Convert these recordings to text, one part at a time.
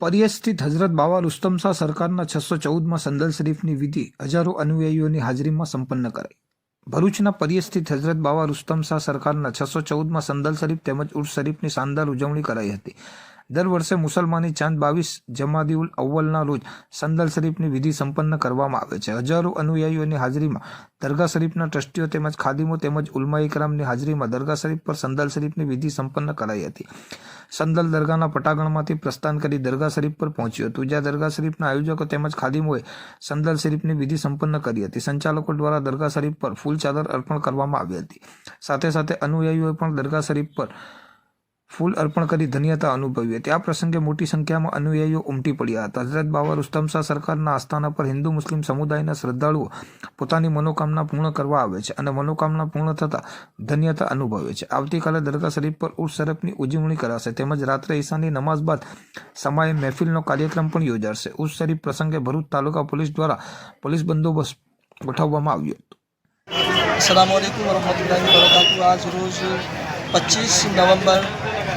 પરિયત સ્થિત હઝરત બાવા રુસ્તમ શાહ સરકારના છસો ચૌદમાં સંદલ શરીફની વિધિ હજારો અનુયાયીઓની હાજરીમાં સંપન્ન કરાઈ. ભરૂચના પરિયત સ્થિત બાવા રુસ્તમ શાહ સરકારના છસો ચૌદમાં સંદલ શરીફ તેમજ ઉર્સ શરીફની શાનદાર ઉજવણી કરાઈ હતી. દર વર્ષે મુસલમાની ચાંદ બાવીસ જમાદીઉલ અવ્વલના રોજ સંદલ શરીફની વિધિ સંપન્ન કરવામાં આવે છે. હજારો અનુયાયીઓની હાજરીમાં દરગાહ શરીફના ટ્રસ્ટીઓ તેમજ ખાદીમો તેમજ ઉલમા ઇકરામની હાજરીમાં દરગાહ શરીફ પર સંદલ શરીફની વિધિ સંપન્ન કરાઈ હતી. સંદલ દરગાહના પટાગણમાંથી પ્રસ્થાન કરી દરગાહ શરીફ પર પહોંચ્યું હતું. જ્યાં દરગાહ શરીફના આયોજકો તેમજ ખાદીમોએ સંદલ શરીફની વિધિ સંપન્ન કરી હતી. સંચાલકો દ્વારા દરગાહ શરીફ પર ફૂલ ચાદર અર્પણ કરવામાં આવી હતી. સાથે સાથે અનુયાયીઓએ પણ દરગાહ શરીફ પર ફૂલ અર્પણ કરી ધન્યતા અનુભવી હતી. આ પ્રસંગે મોટી સંખ્યામાં અનુયાયીઓ ઉમટી પડ્યા હતા. હઝરત બાબા રુસ્તમ શાહ સરકારના આસ્થાના પર હિન્દુ મુસ્લિમ સમુદાયના શ્રદ્ધાળુઓ પોતાની મનોકામના પૂર્ણ કરવા આવે છે અને મનોકામના પૂર્ણ થતાં ધન્યતા અનુભવે છે. આવતીકાલે દરગાહ શરીફ પર ઉર્સ શરફની ઉજવણી કરાશે તેમજ રાત્રે ઈશાની નમાઝ બાદ સમયે મહેફિલનો કાર્યક્રમ પણ યોજાશે. ઉર્સ શરીફ પ્રસંગે ભરૂચ તાલુકા પોલીસ દ્વારા પોલીસ બંદોબસ્ત ગોઠવવામાં આવ્યો હતો. અસલામ વરહમતુલ્લાહ વબરકાતુ આજ રોજ પચીસ નવેમ્બર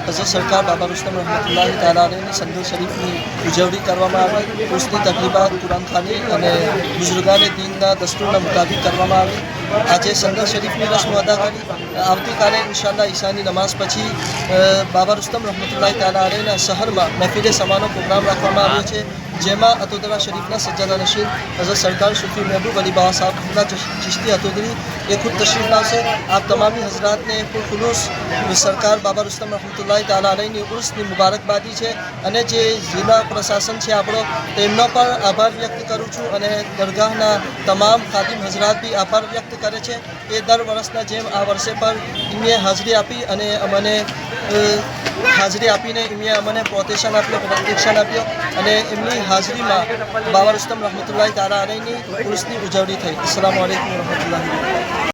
હઝરત સરકાર બાબા રુસ્તમ રહમતુલ્લાહ તાલાની સંદલ શરીફની ઉજવણી કરવામાં આવી ઉર્સની કુરાન કુરાનખાની અને બુઝુર્ગાને દીનના દસ્તુરના મુતાબિક કરવામાં આવી. આજે સંદર શરીફની રસ્મ અદા કરી, આવતીકાલે ઇન્શાલ્લા ઈશાની નમાઝ પછી બાબા રુસ્તમ રહમતુલ્લાહ તાલાના શહેરમાં મહેફિલે સમાનો પ્રોગ્રામ રાખવામાં આવ્યો છે, જેમાં અતોદરા શરીફના સજ્જાદા નશીન હઝરત સરકાર સુફી મહેબૂબ અલી બાબા સાહેબના ચિશ્તી અતોદરી, એ ખુદ તશરીફ લાવશે. આપ તમામી હઝરાતને ખુલૂસ સરકાર બાબા રુસ્તમ રહમતુલ્લાહ તાલા અલહીની ઉર્સની મુબારકબાદી છે અને જે જિલ્લા પ્રશાસન છે આપણો, તેમનો પણ આભાર વ્યક્ત કરું છું અને દરગાહના તમામ ખાદિમ હઝરાત બી આભાર વ્યક્ત કરે છે. એ દર વર્ષના જેમ આ વર્ષે પણ એમને હાજરી આપી અને અમને હાજરી આપીને એમને અમને પ્રોટેશન આપ્યો પ્રોટેક્શન આપ્યો અને એમની હાજરીમાં બાબા રુસ્તમ રહમતુલ્લાહ તારા અલહીની ઉર્સની ઉજવણી થઈ. અસલામ વાલેકુમ વરહમતુલ્લાહ.